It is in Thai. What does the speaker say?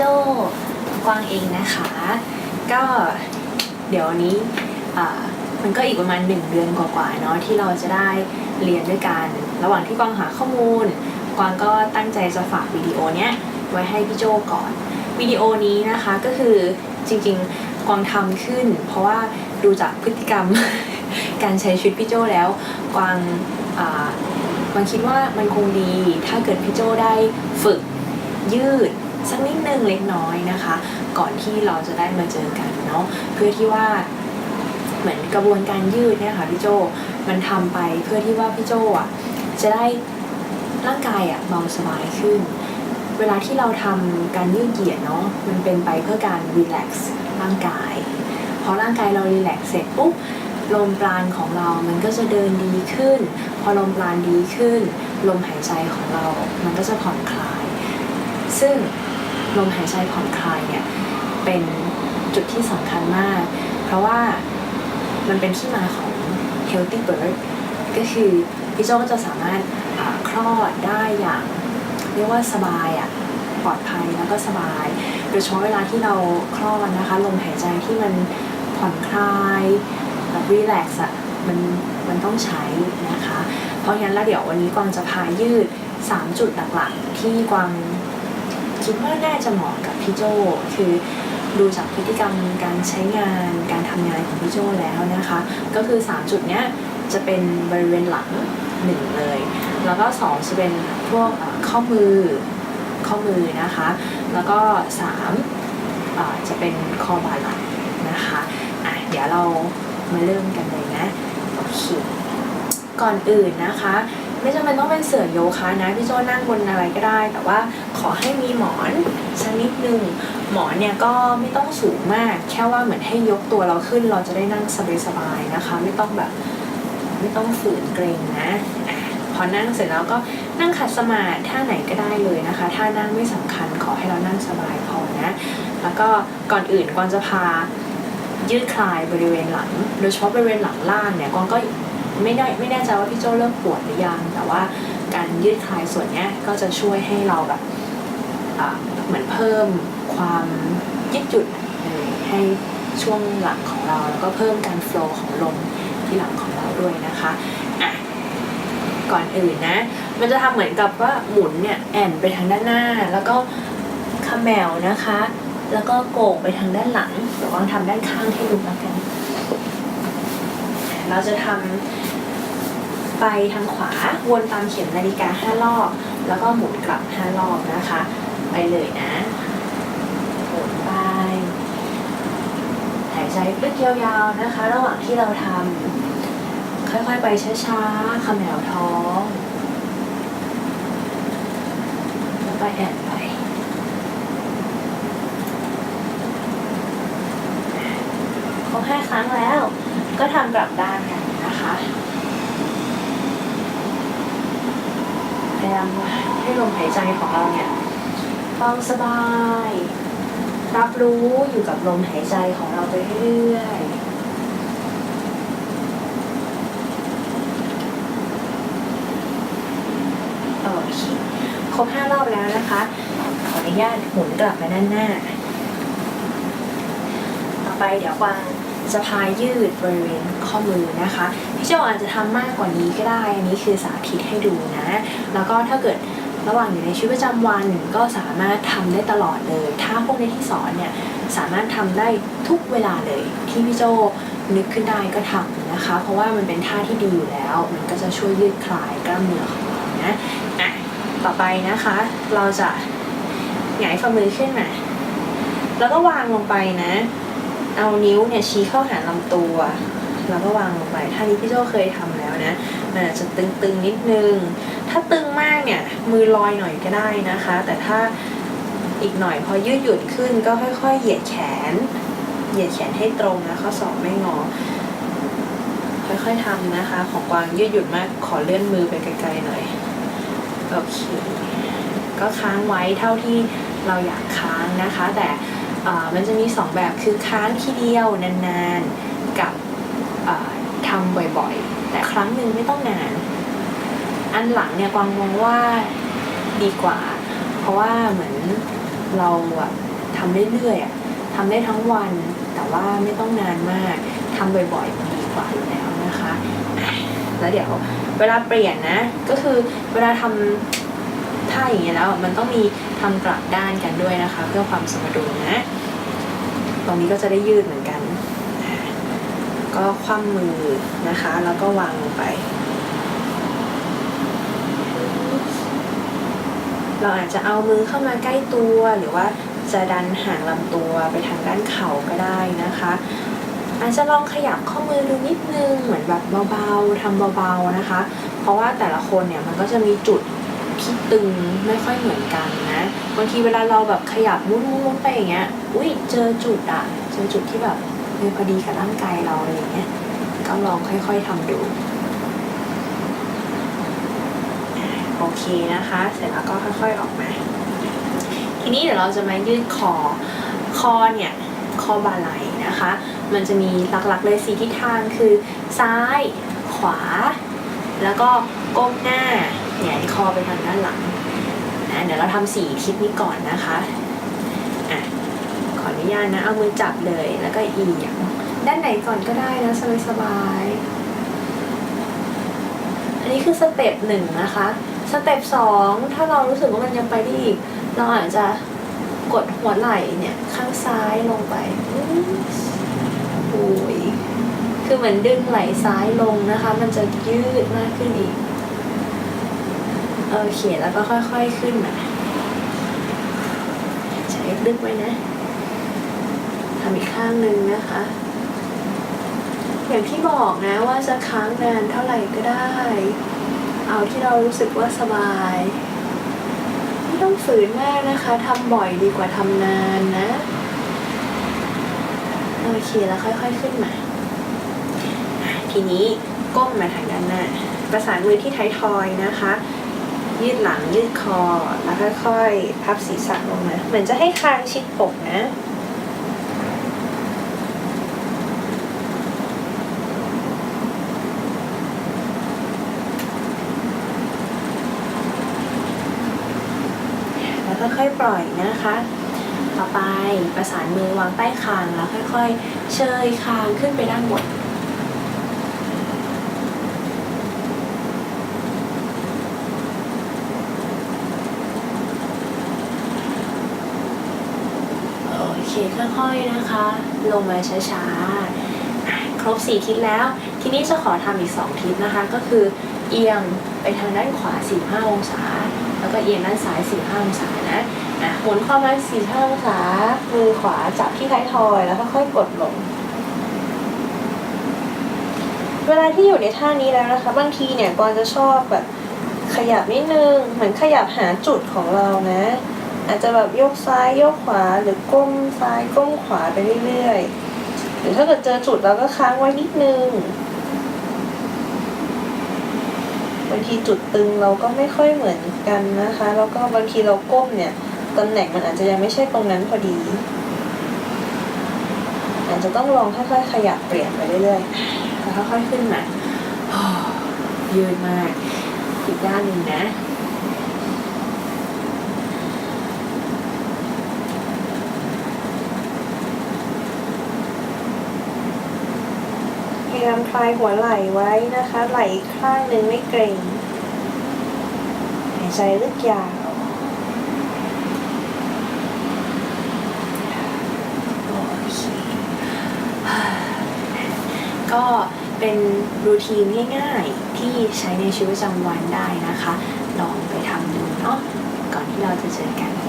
โจกวางเองนะคะ ก็เดี๋ยวนี้มันก็อีกประมาณหนึ่งเดือนกว่าๆเนาะที่เราจะได้เรียนด้วยกัน ระหว่างที่กวางหาข้อมูล กวางก็ตั้งใจจะฝากวิดีโอเนี้ยไว้ให้พี่โจก่อนวิดีโอนี้นะคะก็คือจริงๆกวางทำขึ้น เพราะว่าดูจากพฤติกรรมการใช้ชีวิตพี่โจแล้ว กวางกวางคิดว่ามันคงดี ถ้าเกิดพี่โจได้ฝึกยืด สักนิดนึงเล็กน้อยนะคะ ก่อนที่เราจะได้มาเจอกันเนาะเพื่อที่ว่าเหมือนกระบวนการยืดเนี่ยค่ะพี่โจมันทำไปเพื่อที่ว่าพี่โจอะจะได้ร่างกายอะเบาสบายขึ้น เวลาที่เราทำการยืดเหยียดเนาะมันเป็นไปเพื่อการรีแลกซ์ร่างกายพอร่างกายเรารีแลกซ์เสร็จปุ๊บลมปราณของเรา มันก็จะเดินดีขึ้น พอลมปราณดีขึ้น ลมหายใจของเรา มันก็จะผ่อนคลาย ซึ่ง ลมหายใจผ่อนคลายเนี่ยเป็นจุดที่สำคัญมาก เพราะว่ามันเป็นที่มาของ healthy birth ก็คือพี่โจ้ก็จะสามารถคลอดได้อย่างเรียกว่าสบายอะปลอดภัยแล้วก็สบายโดยเฉพาะเวลาที่เราคลอดนะคะลมหายใจที่มันผ่อนคลายแบบรีแลกซ์อะมันมันต้องใช้นะคะ เพราะงั้นแล้วเดี๋ยววันนี้กวางจะพายืด 3 จุดหลักๆที่กวาง คิดว่าน่าจะเหมาะกับพี่โจคือดูจากพฤติกรรมการใช้งานการทำงานของพี่โจแล้วนะคะ ก็คือ 3 จุดเนี้ยจะเป็นบริเวณหลังหนึ่งเลย แล้วก็สองจะเป็นพวกข้อมือข้อมือนะคะ แล้วก็สามจะเป็นคอบ่าไหล่นะคะอะเดี๋ยวเรามาเริ่มกันเลยนะโอเคก่อนอื่นนะคะ ไม่จำเป็นต้องเป็นเสื่อโยคะนะพี่โจนั่งบนอะไรก็ได้ แต่ว่าขอให้มีหมอนสักนิดนึงหมอนเนี่ยก็ไม่ต้องสูงมาก แค่ว่าเหมือนให้ยกตัวเราขึ้น เราจะได้นั่งสบายๆนะคะ ไม่ต้องแบบไม่ต้องฝืนเกรงนะพอนั่งเสร็จแล้วก็นั่งขัดสมาธิท่าไหนก็ได้เลยนะคะท่านั่งไม่สำคัญขอให้เรานั่งสบายพอนะแล้วก็ก่อนอื่นกวางจะพายืดคลายบริเวณหลัง โดยเฉพาะบริเวณหลังล่างเนี่ยกวางก็ ไม่ได้ไม่แน่ใจว่าพี่โจเริ่มปวดหรือยัง แต่ว่าการยืดคลายส่วนนี้ก็จะช่วยให้เราแบบเหมือนเพิ่มความยืดหยุ่นให้ช่วงหลังของเราแล้วก็เพิ่มการโฟล์ของลมที่หลังของเราด้วยนะคะอะก่อนอื่นนะ มันจะทำเหมือนกับว่าหมุนเนี่ยแอนไปทางด้านหน้า แล้วก็ขมแมวนะคะ แล้วก็โก่งไปทางด้านหลังเดี๋ยววางทำด้านข้างให้ดูแล้วกัน เราจะทำไปทางขวาวนตามเข็มนาฬิกาห้ารอบ แล้วก็หมุนกลับห้ารอบนะคะ ไปเลยนะหมุนไปหายใจลึกยาวๆนะคะ ระหว่างที่เราทำค่อยๆไปช้าๆเขมวท้องแล้วก็แอนไปครบห้าครั้งแล้ว ก็ทำกลับด้านกันนะคะพยายามให้ลมหายใจของเราเนี่ยเบาสบาย รับรู้อยู่กับลมหายใจของเราไปเรื่อยโอเคครบห้ารอบแล้วนะคะ ขออนุญาตหมุนกลับมาด้านหน้า ต่อไปเดี๋ยววาง จะพายยืดบริเวณข้อมือนะคะ พี่เจ้าอาจจะทำมากกว่านี้ก็ได้ อันนี้คือสาธิตให้ดูนะ แล้วก็ถ้าเกิดระหว่างอยู่ในชีวิตประจำวันก็สามารถทำได้ตลอดเลย ถ้าพวกนี้ที่สอนเนี่ยสามารถทำได้ทุกเวลาเลยที่พี่โจนึกขึ้นได้ก็ทำนะคะ เพราะว่ามันเป็นท่าที่ดีอยู่แล้ว มันก็จะช่วยยืดคลายกล้ามเนื้อของเรานะอะต่อไปนะคะ เราจะหงายฝ่ามือขึ้นมาแล้วก็วางลงไปนะ เอานิ้วเนี่ยชี้เข้าหาลำตัวแล้วก็วางลงไปท่านี้พี่โจเคยทำแล้วนะมันอาจจะตึงๆนิดนึง ถ้าตึงมากเนี่ยมือลอยหน่อยก็ได้นะคะ แต่ถ้าอีกหน่อยพอยืดหยุ่นขึ้นก็ค่อย ๆ เหยียดแขน เหยียดแขนให้ตรงนะข้อศอกไม่งอ ค่อยๆทำนะคะ ของกวางยืดหยุ่นมากขอเลื่อนมือไปไกลๆหน่อยโอเคก็ค้างไว้เท่าที่เราอยากค้างนะคะ แต่ มันจะมีสองแบบคือค้างทีเดียวนานๆกับอ่าทำบ่อยๆ แต่ครั้งหนึ่งไม่ต้องนาน อันหลังเนี่ยกวางมองว่าดีกว่า เพราะว่าเหมือนเราอะทำเรื่อยๆทำได้ทั้งวัน แต่ว่าไม่ต้องนานมากทำบ่อยๆมันดีกว่าอยู่แล้วนะคะอะแล้วเดี๋ยวเวลาเปลี่ยนนะ ก็คือเวลาทำท่าอย่างเงี้ยแล้วมันต้องมีทำกลับด้านกันด้วยนะคะ เพื่อความสมดุลนะ ตรงนี้ก็จะได้ยืดเหมือนกัน ก็คว่ำมือนะคะ แล้วก็วางลงไป เราอาจจะเอามือเข้ามาใกล้ตัวหรือว่าจะดันห่างลำตัวไปทางด้านเข่าก็ได้นะคะ อาจจะลองขยับข้อมือดูนิดนึงเหมือนแบบเบาๆทำเบาๆนะคะ เพราะว่าแต่ละคนเนี่ยมันก็จะมีจุด ที่ตึงไม่ค่อยเหมือนกันนะบางทีเวลาเราแบบขยับมุ้นๆไปอย่างเงี้ยอุ้ยเจอจุดอะเจอจุดที่แบบเออพอดีกับร่างกายเราอะไรอย่างเงี้ยก็ลองค่อยๆทำดูโอเคนะคะ เสร็จแล้วก็ค่อยๆออกมา ทีนี้เดี๋ยวเราจะมายืดคอ คอเนี่ย คอบาไหลนะคะ มันจะมีหลักๆเลยสีทิศทางคือซ้าย ขวา แล้วก็ก้มหน้า หงายคอไปทางด้านหลังนะเดี๋ยวเราทำสี่ทิศนี้ก่อนนะคะอะขออนุญาตนะ เอามือจับเลย แล้วก็เอียงด้านไหนก่อนก็ได้นะสบายๆอันนี้คือสเต็ปหนึ่งนะคะ สเต็ปสองถ้าเรารู้สึกว่ามันยังไปได้อีก เราอาจจะกดหัวไหล่เนี่ย ข้างซ้ายลงไปโอ้ยคือเหมือนดึงไหล่ซ้ายลงนะคะ มันจะยืดมากขึ้นอีก โอเค แล้วก็ค่อยๆขึ้นมาใช้ดึกไว้นะทำอีกข้างหนึ่งนะคะ อย่างที่บอกนะว่าจะค้างนานเท่าไหร่ก็ได้ เอาที่เรารู้สึกว่าสบาย ไม่ต้องฝืนมากนะคะทำบ่อยดีกว่าทำนานนะโอเคแล้วค่อย ๆขึ้นมาอ่ทีนี้ก้มมาทางด้านหน้า ประสานมือที่ท้ายทอยนะคะ ยืดหลังยืดคอ แล้วค่อยๆพับศีรษะลงมา เหมือนจะให้คางชิดอกนะแล้วค่อยๆปล่อยนะคะ ต่อไปประสานมือวางใต้คางแล้วค่อยๆ เชยคางขึ้นไปด้านบน โอเคค่ อยๆนะคะ ลงมาช้าๆ ครบสี่ทิศแล้ว ทีนี้จะขอทำอีกสองทิศนะคะ ก็คือเอียงไปทางด้านขวา 45 องศา แล้วก็เอียงด้านซ้าย 45 องศานะอะหมุนเข้ามา45 องศา มือขวาจับที่ท้ายทอย แล้วก็ค่อยกดลงเวลาที่อยู่ในท่านี้แล้วนะคะ บางทีเนี่ยกอนจะชอบแบบขยับนิดนึง เหมือนขยับหาจุดของเรานะ อาจจะแบบยกซ้ายยกขวาหรือก้มซ้ายก้มขวาไปเรื่อยๆหรือถ้าเกิดเจอจุดเราก็ค้างไว้นิดนึงบางทีจุดตึงเราก็ไม่ค่อยเหมือนกันนะคะ แล้วก็บางทีเราก้มเนี่ยตำแหน่งมันอาจจะยังไม่ใช่ตรงนั้นพอดี อาจจะต้องลองค่อยๆขยับเปลี่ยนไปเรื่อยๆแล้วค่อยๆขึ้นมายืดมากอีกด้านหนึ่งนะ ยามคลายหัวไหล่ไว้นะคะ ไหล่ข้างหนึ่งไม่เกร็งหายใจลึกยาวก็เป็นรูทีนง่ายๆ ที่ใช้ในชีวิตประจำวันได้นะคะ ลองไปทำดูเนาะก่อนที่เราจะเจอกัน